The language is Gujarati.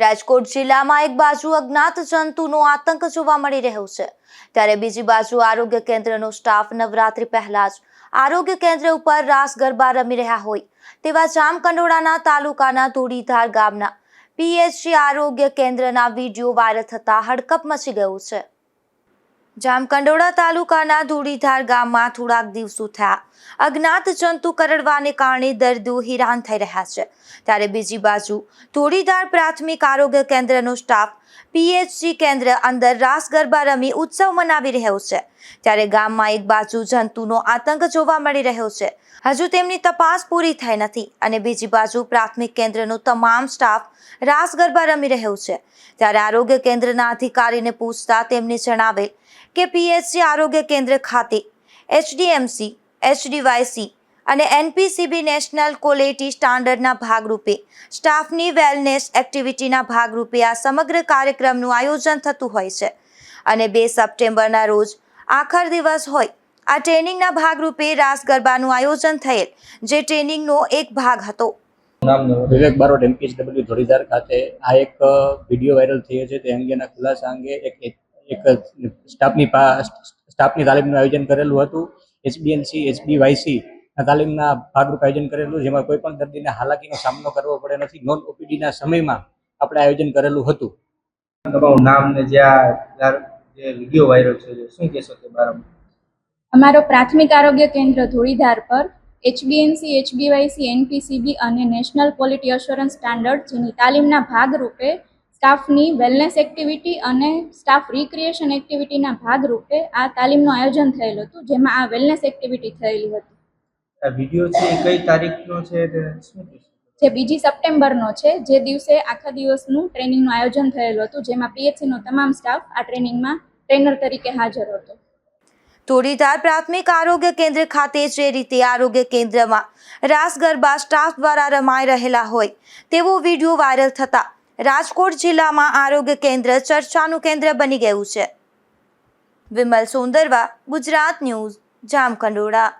રાજકોટ જિલ્લામાં એક બાજુ અજ્ઞાત જંતુનો આતંક જોવા મળી રહ્યો છે. ત્યારે બીજી બાજુ આરોગ્ય કેન્દ્રનો સ્ટાફ નવરાત્રી પહેલા જ આરોગ્ય કેન્દ્ર ઉપર રાસ ગરબા રમી રહ્યા હોય તેવા જામકંડોળાના તાલુકાના ધોળીધાર ગામના પીએચસી આરોગ્ય કેન્દ્રના વીડિયો વાયરલ થતા હડકપ મચી ગયું છે. જામકંડોળા તાલુકાના ધૂળીધાર ગામમાં થોડાક દિવસો થયા. અજ્ઞાત જંતુ કરડવાને કારણે દર્દીઓ હેરાન થઈ રહ્યા છે. ત્યારે બીજી બાજુ ધૂળીધાર પ્રાથમિક આરોગ્ય કેન્દ્રનો સ્ટાફ પીએચસી કેન્દ્ર અંદર રાસ ગરબા રમી ઉત્સવ મનાવી રહ્યો છે. ત્યારે ગામમાં એક બાજુ જંતુનો આતંક જોવા મળી રહ્યો છે. હજુ તેમની તપાસ પૂરી થઈ નથી અને બીજી બાજુ પ્રાથમિક કેન્દ્રનો તમામ સ્ટાફ રાસ ગરબા રમી રહ્યો છે. ત્યારે આરોગ્ય કેન્દ્રના અધિકારીને પૂછતા તેમને જણાવેલ કે પીએચસી આરોગ્ય કેન્દ્ર ખાતે એચડીએમસી, એચડીવાયસી અને એનપીસીબી નેશનલ ક્વોલિટી સ્ટાન્ડર્ડના ભાગરૂપે સ્ટાફની વેલનેસ એક્ટિવિટીના ભાગરૂપે આ સમગ્ર કાર્યક્રમનું આયોજન થતું હોય છે. અને બે સપ્ટેમ્બરના રોજ આખર દિવસ હોય. આ ટ્રેનિંગના ભાગરૂપે રાસ ગરબાનું આયોજન થયેલ જે ટ્રેનિંગનો એક ભાગ હતો. નામ વિવેક બારોટ એમપીએચડબલ્યુ ધોળીધાર ખાતે. આ એક વીડિયો વાયરલ થયો છે. તે અંગેના ખુલાસા અંગે એક એક સ્ટાફની સ્ટાફની તાલીમનું આયોજન કરેલું હતું. એચબીએનસી એચબીવાયસી ના તાલીમના ભાગરૂપે આયોજન કરેલું જેમાં કોઈ પણ દર્દીને હાલાકીનો સામનો કરવો પડે નથી. નોન ઓપીડીના સમયમાં આપણે આયોજન કરેલું હતું. તમારું નામ ને જે આ તાર- જે વીડિયો વાયરલ છે શું કહેશો તે બારામાં? અમારો પ્રાથમિક આરોગ્ય કેન્દ્ર ધોળીધાર પર એચબીએનસી એચબીવાયસી એનપીસીબી અને નેશનલ ક્વોલિટી અશ્યોરન્સ સ્ટાન્ડર્ડ જેની તાલીમના ભાગરૂપે સ્ટાફની વેલનેસ એક્ટિવિટી અને સ્ટાફ રિક્રિએશન એક્ટિવિટીના ભાગરૂપે આ તાલીમનું આયોજન થયેલું હતું જેમાં આ વેલનેસ એક્ટિવિટી થયેલી હતી. આ વીડિયો છે એ કઈ તારીખનો છે તે શું કહેશો? જે બીજી સપ્ટેમ્બરનો છે જે દિવસે આખા દિવસનું ટ્રેનિંગનું આયોજન થયેલું હતું જેમાં પીએચસીનો તમામ સ્ટાફ આ ટ્રેનિંગમાં ટ્રેનર તરીકે હાજર હતો. ધોળીધાર પ્રાથમિક આરોગ્ય કેન્દ્ર ખાતે જે રીતે આરોગ્ય કેન્દ્રમાં રાસ ગરબા સ્ટાફ દ્વારા રમાઈ રહેલા હોય, તેવો વીડિયો વાયરલ થતા રાજકોટ જિલ્લામાં આરોગ્ય કેન્દ્ર ચર્ચાનું કેન્દ્ર બની ગયું છે. વિમલ સુંદરવા, ગુજરાત ન્યૂઝ, જામકંડોળા.